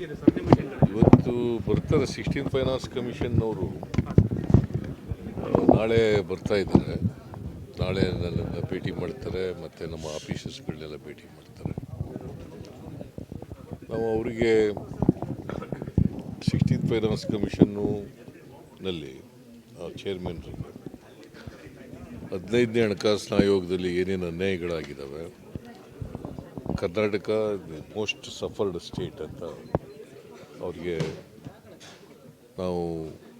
ಇವತ್ತು ಬರ್ತಾರೆ sixteen finance ಕಮಿಷನ್ನವರು ನಾಳೆ ಬರ್ತಾ ಇದ್ದಾರೆ. ನಾಳೆ ನನ್ನನ್ನು ಭೇಟಿ ಮಾಡ್ತಾರೆ, ಮತ್ತು ನಮ್ಮ ಆಫೀಸಸ್ಗಳನ್ನೆಲ್ಲ ಭೇಟಿ ಮಾಡ್ತಾರೆ. ನಾವು ಅವರಿಗೆ ಸಿಕ್ಸ್ಟೀನ್ ಫೈನಾನ್ಸ್ ಕಮಿಷನ್ನು ನಲ್ಲಿ ಚೇರ್ಮನ್ರಿಗೆ ಹದಿನೈದನೇ ಹಣಕಾಸಿನ ಆಯೋಗದಲ್ಲಿ ಏನೇನು ಅನ್ಯಾಯಗಳಾಗಿದ್ದಾವೆ ಕರ್ನಾಟಕ ಮೋಸ್ಟ್ ಸಫರ್ಡ್ ಸ್ಟೇಟ್ ಅಂತ ಅವ್ರಿಗೆ ನಾವು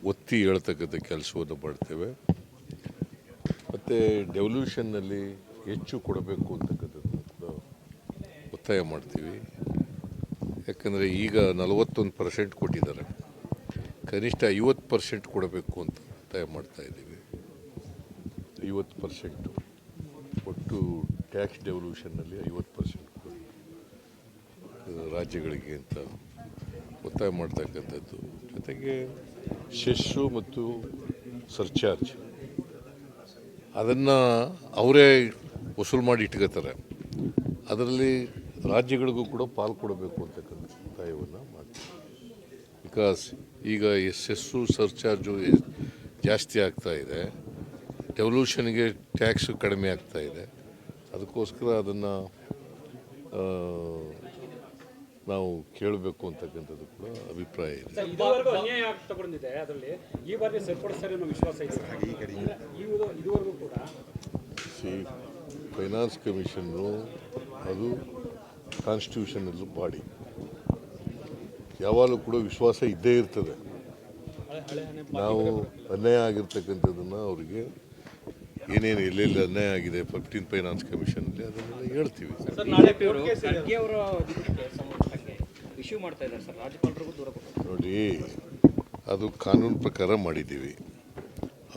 ಒತ್ತಿ ಹೇಳ್ತಕ್ಕಂಥ ಕೆಲಸವನ್ನು ಮಾಡ್ತೇವೆ. ಮತ್ತು ಡೆವಲ್ಯೂಷನ್ನಲ್ಲಿ ಹೆಚ್ಚು ಕೊಡಬೇಕು ಅಂತಕ್ಕಂಥದ್ದನ್ನು ಕೂಡ ಒತ್ತಾಯ ಮಾಡ್ತೀವಿ. ಯಾಕಂದರೆ ಈಗ ನಲವತ್ತೊಂದು ಪರ್ಸೆಂಟ್ ಕೊಟ್ಟಿದ್ದಾರೆ. ಕನಿಷ್ಠ ಐವತ್ತು ಪರ್ಸೆಂಟ್ ಕೊಡಬೇಕು ಅಂತ ಒತ್ತಾಯ ಮಾಡ್ತಾ ಇದ್ದೀವಿ. ಐವತ್ತು ಪರ್ಸೆಂಟು ಒಟ್ಟು ಟ್ಯಾಕ್ಸ್ ಡೆವಲ್ಯೂಷನ್ನಲ್ಲಿ ಐವತ್ತು ಪರ್ಸೆಂಟ್ ರಾಜ್ಯಗಳಿಗೆ ಅಂತ ಒತ್ತಾಯ ಮಾಡ್ತಕ್ಕಂಥದ್ದು. ಜೊತೆಗೆ ಸೆಸ್ಸು ಮತ್ತು ಸರ್ಚಾರ್ಜ್. ಅದನ್ನು ಅವರೇ ವಸೂಲು ಮಾಡಿ ಇಟ್ಕೋತಾರೆ. ಅದರಲ್ಲಿ ರಾಜ್ಯಗಳಿಗೂ ಕೂಡ ಪಾಲ್ ಕೊಡಬೇಕು ಅಂತಕ್ಕಂಥ ಒತ್ತಾಯವನ್ನು ಮಾಡ್ತೀವಿ ಬಿಕಾಸ್ ಈಗ ಸೆಸ್ಸು ಸರ್ಚಾರ್ಜು ಜಾಸ್ತಿ ಆಗ್ತಾ ಇದೆ. ಡೆವಲ್ಯೂಷನ್ಗೆ ಟ್ಯಾಕ್ಸು ಕಡಿಮೆ ಆಗ್ತಾ ಇದೆ. ಅದಕ್ಕೋಸ್ಕರ ಅದನ್ನು ನಾವು ಕೇಳಬೇಕು ಅಂತಕ್ಕಂಥದ್ದು ಕೂಡ ಅಭಿಪ್ರಾಯ ಇದೆ. ಇದುವರೆಗೂ ಅನ್ಯಾಯ ಆಗ್ತಾ ಬಂದಿದೆ ಅದರಲ್ಲಿ. ಈ ಬಾರಿ ಸರಿಪಡಿಸ್ತಾರೆ ಅನ್ನೋ ವಿಶ್ವಾಸ ಇದೆ. ಇವುದು ಇದುವರೆಗೂ ಕೂಡ ಸಿ ಫೈನಾನ್ಸ್ ಕಮಿಷನ್ನು ಅದು ಕಾನ್ಸ್ಟಿಟ್ಯೂಷನಲ್ ಬಾಡಿ. ಯಾವಾಗಲೂ ಕೂಡ ವಿಶ್ವಾಸ ಇದ್ದೇ ಇರ್ತದೆ. ನಾವು ಅನ್ಯಾಯ ಆಗಿರ್ತಕ್ಕಂಥದ್ದನ್ನು ಅವರಿಗೆ ಏನೇನು ಎಲ್ಲೆಲ್ಲಿ ಅನ್ಯಾಯ ಆಗಿದೆ ಫಿಫ್ಟೀನ್ ಫೈನಾನ್ಸ್ ಕಮಿಷನಲ್ಲಿ ಅದನ್ನೆಲ್ಲ ಹೇಳ್ತೀವಿ. ಇಶ್ಯೂ ಮಾಡ್ತಾ ಇದ್ದಾರೆ ಸರ್. ರಾಜ್ಯಪಾಲರಿಗೂ ದೂರ ಕೊಟ್ಟು ನೋಡಿ, ಅದು ಕಾನೂನು ಪ್ರಕಾರ ಮಾಡಿದ್ದೀವಿ.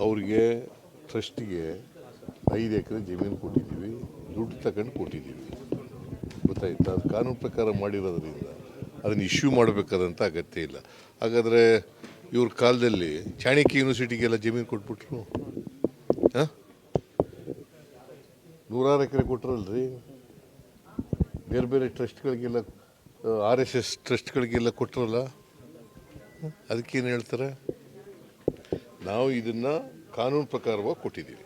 ಅವ್ರಿಗೆ ಟ್ರಸ್ಟಿಗೆ ಐದು ಎಕರೆ ಜಮೀನು ಕೊಟ್ಟಿದ್ದೀವಿ. ದುಡ್ಡು ತಗೊಂಡು ಕೊಟ್ಟಿದ್ದೀವಿ. ಗೊತ್ತಾಯ್ತಾ? ಅದು ಕಾನೂನು ಪ್ರಕಾರ ಮಾಡಿರೋದ್ರಿಂದ ಅದನ್ನು ಇಶ್ಯೂ ಮಾಡಬೇಕಾದಂಥ ಅಗತ್ಯ ಇಲ್ಲ. ಹಾಗಾದರೆ ಇವ್ರ ಕಾಲದಲ್ಲಿ ಚಾಣಕ್ಯ ಯೂನಿವರ್ಸಿಟಿಗೆಲ್ಲ ಜಮೀನು ಕೊಟ್ಬಿಟ್ರು. ಹಾಂ? ನೂರಾರು ಎಕರೆ ಕೊಟ್ಟರಲ್ರಿ ಬೇರೆ ಬೇರೆ ಟ್ರಸ್ಟ್ಗಳಿಗೆಲ್ಲ ಆರ್ ಎಸ್ ಎಸ್ ಟ್ರಸ್ಟ್ಗಳಿಗೆಲ್ಲ ಕೊಟ್ಟರಲ್ಲ ಅದಕ್ಕೇನು ಹೇಳ್ತಾರೆ? ನಾವು ಇದನ್ನು ಕಾನೂನು ಪ್ರಕಾರವಾಗಿ ಕೊಟ್ಟಿದ್ದೀವಿ.